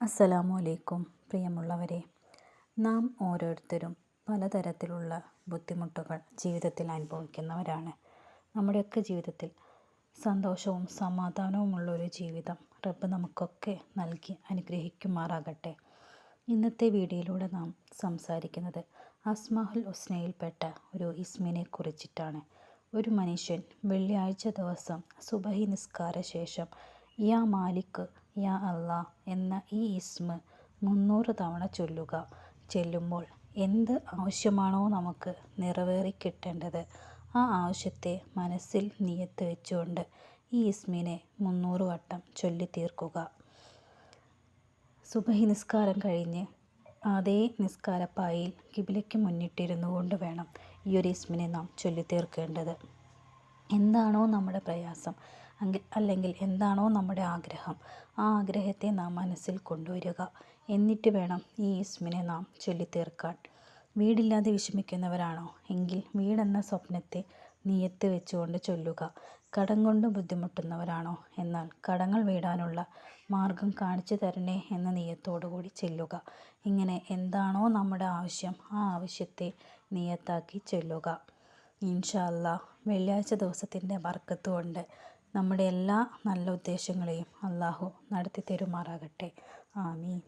അസ്സലാമു അലൈക്കും പ്രിയമുള്ളവരെ നാം ഓരോരുത്തരും പലതരത്തിലുള്ള ബുദ്ധിമുട്ടുകൾ ജീവിതത്തിൽ അനുഭവിക്കുന്നവരാണ്. നമ്മുടെയൊക്കെ ജീവിതത്തിൽ സന്തോഷവും സമാധാനവുമുള്ള ഒരു ജീവിതം റബ്ബ് നമുക്കൊക്കെ നൽകി അനുഗ്രഹിക്കുമാറാകട്ടെ. ഇന്നത്തെ വീഡിയോയിലൂടെ നാം സംസാരിക്കുന്നത് അസ്മാഹുൽ ഉസ്നയിൽപ്പെട്ട ഒരു ഇസ്മിനെ കുറിച്ചിട്ടാണ്. ഒരു മനുഷ്യൻ വെള്ളിയാഴ്ച ദിവസം സുബഹി നിസ്കാര ശേഷം യാ മാലിക് യാ അള്ളാ എന്ന ഈ ഇസ്മ് മുന്നൂറ് തവണ ചൊല്ലുക. ചെല്ലുമ്പോൾ എന്ത് ആവശ്യമാണോ നമുക്ക് നിറവേറി കിട്ടേണ്ടത്. ആ ആവശ്യത്തെ മനസ്സിൽ നിയത്ത് വെച്ചുകൊണ്ട് ഈ ഇസ്മിനെ മുന്നൂറ് വട്ടം ചൊല്ലിത്തീർക്കുക സുബഹി നിസ്കാരം കഴിഞ്ഞ് അതേ നിസ്കാരപ്പായിൽ കിബിലയ്ക്ക് മുന്നിട്ടിരുന്നു കൊണ്ട് വേണം ഈ ഒരു ഇസ്മിനെ നാം ചൊല്ലി തീർക്കേണ്ടത് എന്താണോ നമ്മുടെ പ്രയാസം. അല്ലെങ്കിൽ എന്താണോ നമ്മുടെ ആഗ്രഹം. ആ ആഗ്രഹത്തെ നാം മനസ്സിൽ കൊണ്ടുവരിക. എന്നിട്ട് വേണം ഈ ഇസ്മിനെ നാം ചൊല്ലിത്തീർക്കാൻ. വീടില്ലാതെ വിഷമിക്കുന്നവരാണോ? എങ്കിൽ വീടെന്ന സ്വപ്നത്തെ നീയത്ത് വെച്ചുകൊണ്ട് ചൊല്ലുക. കടം കൊണ്ട് ബുദ്ധിമുട്ടുന്നവരാണോ? എന്നാൽ കടങ്ങൾ വീടാനുള്ള മാർഗം കാണിച്ചു തരണേ എന്ന നീയത്തോടുകൂടി ചെല്ലുക. ഇങ്ങനെ എന്താണോ നമ്മുടെ ആവശ്യം ആ ആവശ്യത്തെ നീയത്താക്കി ചൊല്ലുക. ഇൻഷാല്ല വെള്ളിയാഴ്ച ദിവസത്തിന്റെ ബർക്കത്ത് കൊണ്ട് നമ്മുടെ എല്ലാ നല്ല ഉദ്ദേശങ്ങളെയും അള്ളാഹു നടത്തി തരുമാറാകട്ടെ ആമീൻ.